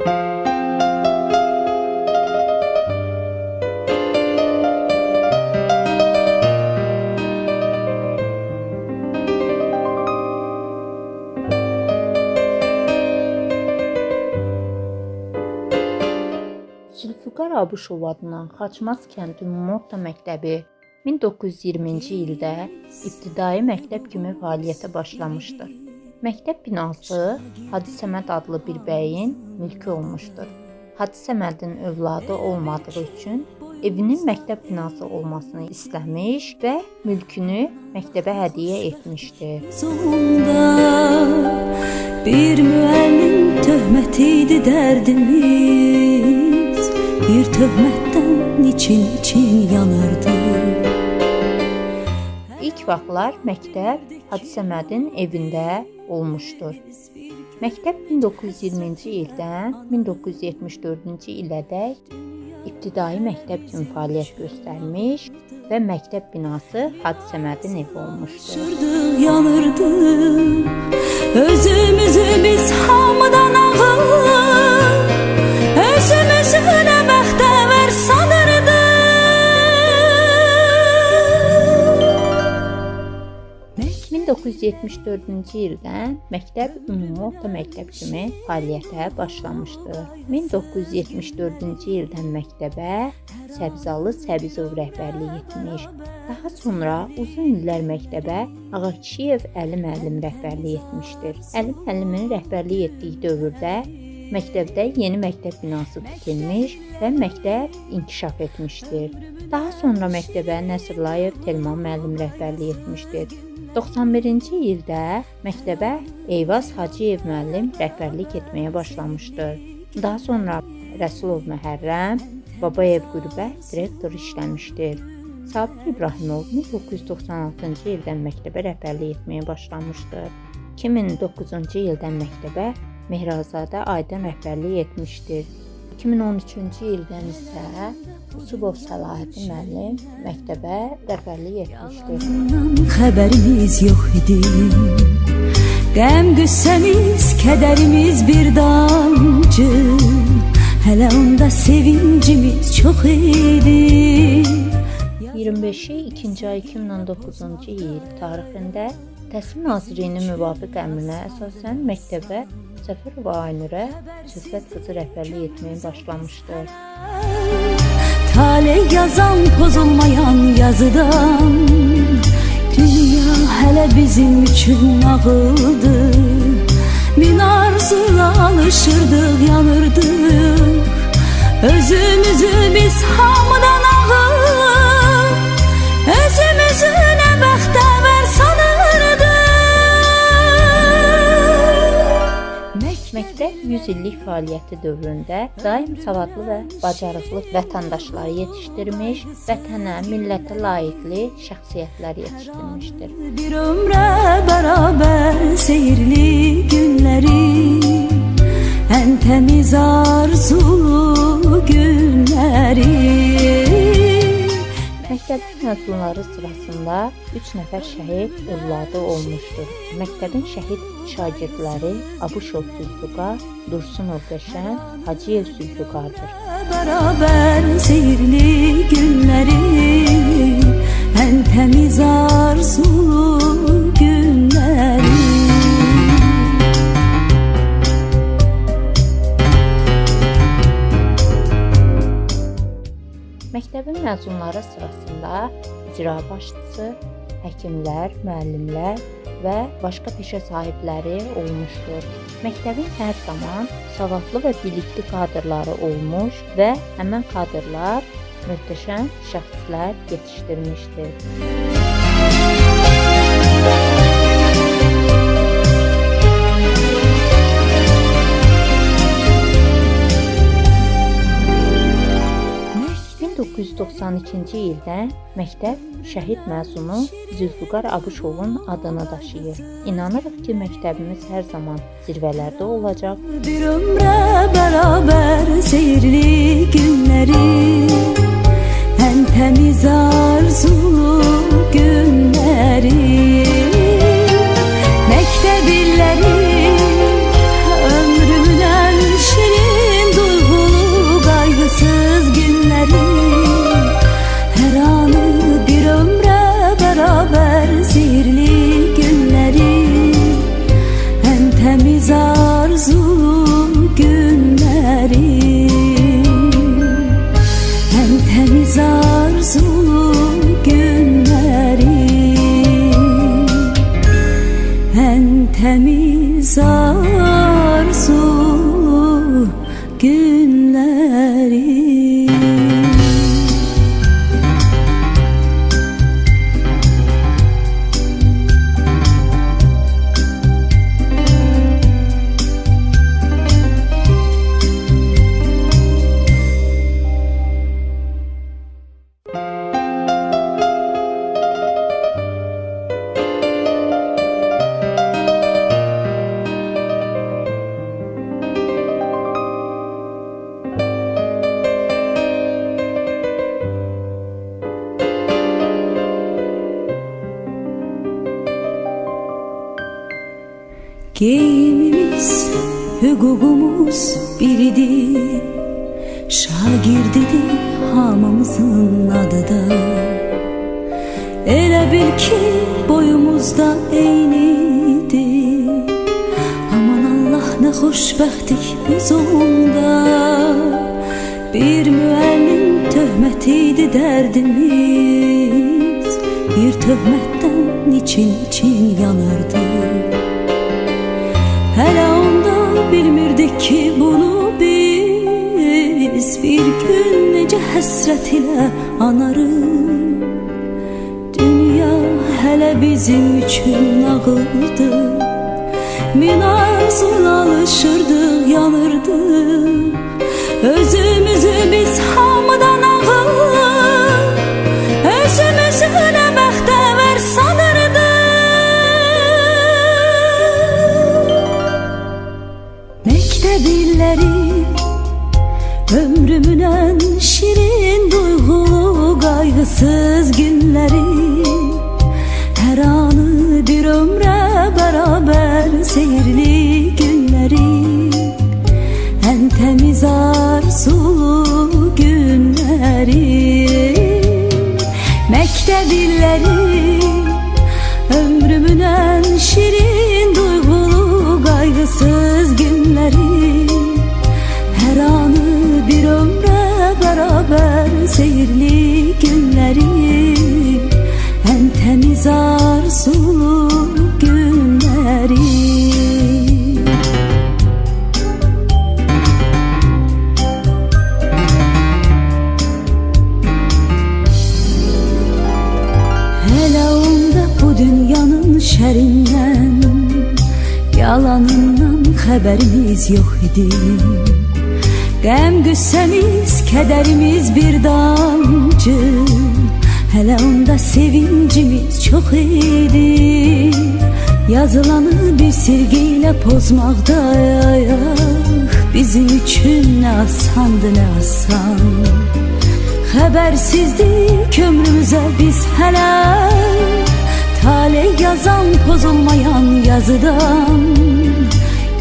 Zülfüqar Abuşov adına Xaçmaz kəndi Ümumi Orta Məktəbi 1920-ci ildə ibtidai məktəb kimi fəaliyyətə başlamışdır. Məktəb binası Hacı Səməd adlı bir bəyin mülkü olmuşdur. Hacı Səmədin övladı olmadığı üçün evinin məktəb binası olmasını istəmiş və mülkünü məktəbə hədiyyə etmişdir. Sonunda bir müəllim töhmətiydi dərdimiz Bir töhmətdən için için yanardı İlk vaxtlar məktəb Hacı Səmədin evində olmuşdur. Məktəb 1920-ci ildən 1974-cü ilədək ibtidai məktəb kimi fəaliyyət göstərmiş və məktəb binası Hacı Səmədin evi olmuşdur. Yanırdı Özümüzü biz hamıdan ağıllı Özümüzü 1974-cü ildən məktəb ümumi məktəb kimi fəaliyyətə başlamışdır. 1974-cü ildən məktəbə Səbzalı Səbizov rəhbərlik etmiş. Daha sonra uzun illər məktəbə Ağakişiyev Əli müəllim rəhbərlik etmişdir. Əli müəllimin rəhbərlik etdiyi dövrdə məktəbdə yeni məktəb binası tikilmiş və məktəb inkişaf etmişdir. Daha sonra məktəbə Nəsirlayev Telman müəllim rəhbərlik etmişdir. 91-ci ildə məktəbə Eyvaz Hacıyev müəllim rəhbərlik etməyə başlamışdır. Daha sonra Rəsulov Məhərrəm, Babayev Qürbət direktor işləmişdir. Sabir İbrahimov 1996-cı ildən məktəbə rəhbərlik etməyə başlamışdır. 2009-cu ildən məktəbə Mehrazadə Aydın rəhbərlik etmişdir. 2013-cü ildən isə Usubov Səlahiddin müəllim məktəbə rəhbərlik etmişdir. Xəbərimiz yox idi. Qəm qüssəmiz, kədərimiz bir damcı. Hələ onda sevincimiz çox idi. 25-i 2-ci ay 2019-cu il tarixində Təhsil Nazirliyinin müvafiq əmrinə əsasən məktəbə Səfərova Aynurə Söhbət qızı rəhbərlik etməyə başlamışdır. Tale yazan pozulmayan yazıdan Dünya hələ bizim üçün nağıldı Min arzula alışırdıq, yanırdıq Özümüzü biz hamıdan 100 illik fəaliyyəti dövründə daim savadlı və bacarıqlı vətəndaşları yetişdirmiş, vətənə, millətə layiqli şəxsiyyətlər yetişdirmişdir. Bir ömrə bərabər seyirli günləri Ən təmiz arzulu günləri Məktəbin məzunları sırasında 3 nəfər şəhid övladı olmuşdur. Məktəbin şəhid şagirdləri Abuşov Zülfüqar, Dursunov Qəşən, Hacıyev Zülfüqardır. Bərabər seyirli günləri Ən təmiz arzulu günləri məzunları sırasında icra başçısı, həkimlər, müəllimlər və başqa peşə sahibləri olmuşdur. Məktəbin hər zaman savadlı və bilikli kadrları olmuş və həmin kadrlar möhtəşəm şəxslər yetişdirmişdir. 1992-ci ildə məktəb şəhid məzunu Zülfüqar Abuşovun adını daşıyır. İnanırıq ki, məktəbimiz hər zaman zirvələrdə olacaq Bir ömrə bərabər seyirli günləri Ən təmiz arzulu günləri Geyimimiz, hüququmuz biridir. Şagirdidir hamımızın adı da. Elə bil ki boyumuzda eynidir. Aman Allah nə xoşbəxtlik biz onda. Bir müəllim töhmət idi dərdimiz. Bir töhmətdən için için yanardı Hələ onda bilmirdik ki bunu biz. Bir gün necə həsrət ilə anarıq Dünya hələ bizim üçün nağıldı. Min arzuna alışırdıq, yanırdıq Özümüzü biz hamıdan kaygısız günleri Her anı bir ömre beraber seyirli günleri. En temiz arzulu günleri. Mektep illeri Ömrümün en şirin duygulu kaygısız günleri. Her anı bir ömre beraber seyirli şerinden Yalanından haberimiz yok idi. Qəm qüssəmiz, kədərimiz bir damcı. Hələ onda sevincimiz çox idi. Yazılanı bir silgiyle pozmaqdayıq Bizim üçün nə asandı, nə asan. Xəbərsizdik ömrümüzə biz hələ Tale yazan pozulmayan yazıdan.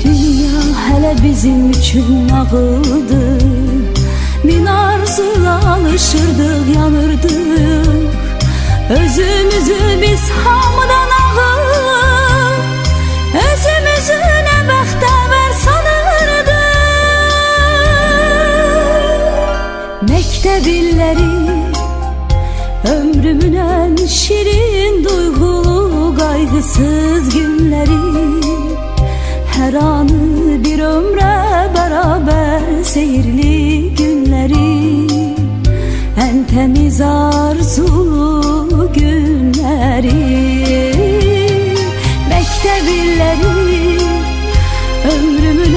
Dünya hələ bizim üçün nağıldı Min arzula alışırdıq, yanırdıq Özümüzü biz hamıdan ağıl Özümüzü nə bəxtəvər sanırdıq Məktəb illəri kaygısız günleri Her anı bir ömre beraber seyirli günleri. En temiz arzulu günleri Mektep illeri Ömrümün